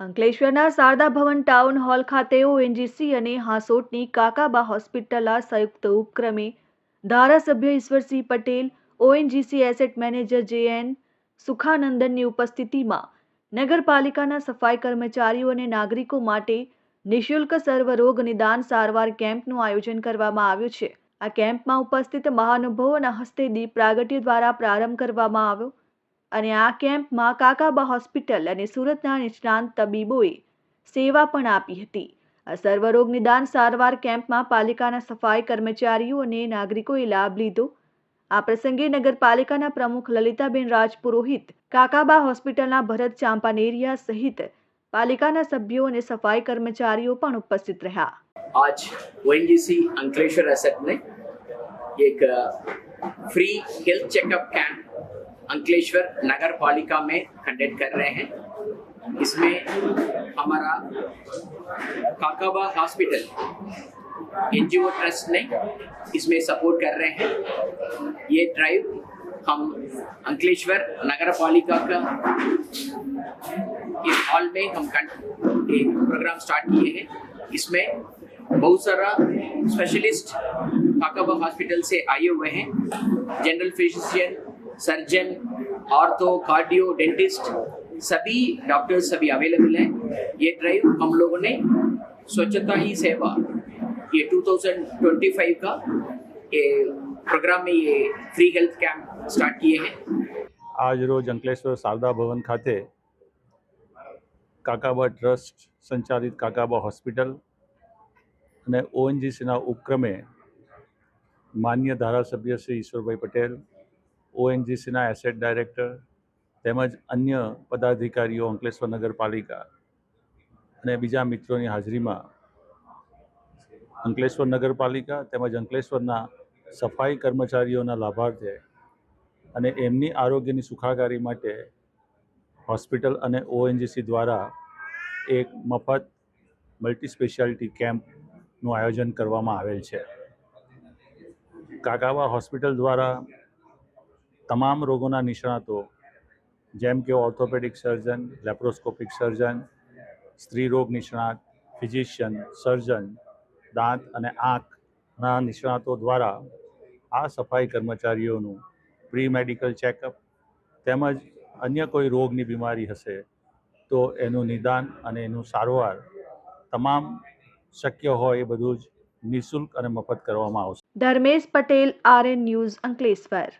અંકલેશ્વરના Sharda Bhavan town hall ખાતે ONGC અને હાંસોટની કાકાબા હોસ્પિટલના સંયુક્ત ઉપક્રમે ધારાસભ્ય Ishwarsinh Patel ONGC asset manager JN સુખાનંદનની ઉપસ્થિતિમાં નગરપાલિકાના સફાઈ કર્મચારીઓ અને નાગરિકો માટે નિઃશુલ્ક સર્વરોગ નિદાન સારવાર કેમ્પનું આયોજન કરવામાં આવ્યું છે. આ કેમ્પમાં ઉપસ્થિત મહાનુભાવોના હસ્તે દીપ પ્રાગટ્ય દ્વારા પ્રારંભ કરવામાં આવ્યો. અને આ કેમ્પમાં કાકાબા હોસ્પિટલ અને સુરતના નિષ્ણાંત તબીબોએ સેવા પણ આપી હતી. આ સર્વરોગ નિદાન સારવાર કેમ્પમાં પાલિકાના સફાઈ કર્મચારીઓ અને નાગરિકોએ લાભ લીધો. આ પ્રસંગે નગરપાલિકાના પ્રમુખ લલિતાબેન રાજપુરોહિત, કાકાબા હોસ્પિટલના ભરત ચાંપાનેરિયા સહિત પાલિકાના સભ્યો અને સફાઈ કર્મચારીઓ પણ ઉપસ્થિત રહ્યા. આજ ઓએનજીસી અંકલેશ્વર એસેટને એક free health checkup camp Ankleshwar नगर पालिका में कंडक्ट कर रहे हैं। इसमें हमारा काकाबा हॉस्पिटल एनजीओ ट्रस्ट ने इसमें सपोर्ट कर रहे हैं। ये ड्राइव हम अंकलेश्वर नगर पालिका का इस हॉल में हम प्रोग्राम स्टार्ट किए हैं। इसमें बहुत सारा स्पेशलिस्ट काकाबा हॉस्पिटल से आए हुए हैं। General physician surgeon ortho cardio dentist सभी डॉक्टर्स सभी अवेलेबल हैं ये ड्राइव हम लोगों ने स्वच्छता ही सेवा ये 2025 का ये प्रोग्राम में ये फ्री हेल्थ कैंप स्टार्ट किए हैं આજ રોજ અંકલેશ્વર શારદા ભવન ખાતે કાકાબા ટ્રસ્ટ સંચાલિત કાકાબા હોસ્પિટલ અને ઓએનજીસીના ઉપક્રમે માન્ય ધારાસભ્ય શ્રી ઈશ્વરભાઈ પટેલ ઓએનજીસીના એસેટ ડાયરેક્ટર તેમજ અન્ય પદાધિકારીઓ અંકલેશ્વર નગરપાલિકા અને બીજા મિત્રોની હાજરીમાં અંકલેશ્વર નગરપાલિકા તેમજ અંકલેશ્વરના સફાઈ કર્મચારીઓના લાભાર્થે અને એમની આરોગ્યની સુખાકારી માટે હોસ્પિટલ અને ઓએનજીસી દ્વારા એક મફત મલ્ટી સ્પેશિયાલિટી કેમ્પનું આયોજન કરવામાં આવેલ છે. કાકાવા હોસ્પિટલ દ્વારા તમામ રોગોના નિષ્ણાતો, જેમ કે ઓર્થોપેડિક સર્જન, લેપ્રોસ્કોપિક સર્જન, સ્ત્રી રોગ નિષ્ણાત, ફિઝિશિયન, સર્જન, દાંત અને આંખના નિષ્ણાતો દ્વારા આ સફાઈ કર્મચારીઓનું પ્રી મેડિકલ ચેકઅપ તેમજ અન્ય કોઈ રોગની બીમારી હશે તો એનું નિદાન અને એનું સારવાર તમામ શક્ય હોય એ બધું જ નિઃશુલ્ક અને મફત કરવામાં આવશે. Dharmesh Patel, RN news Ankleshwar.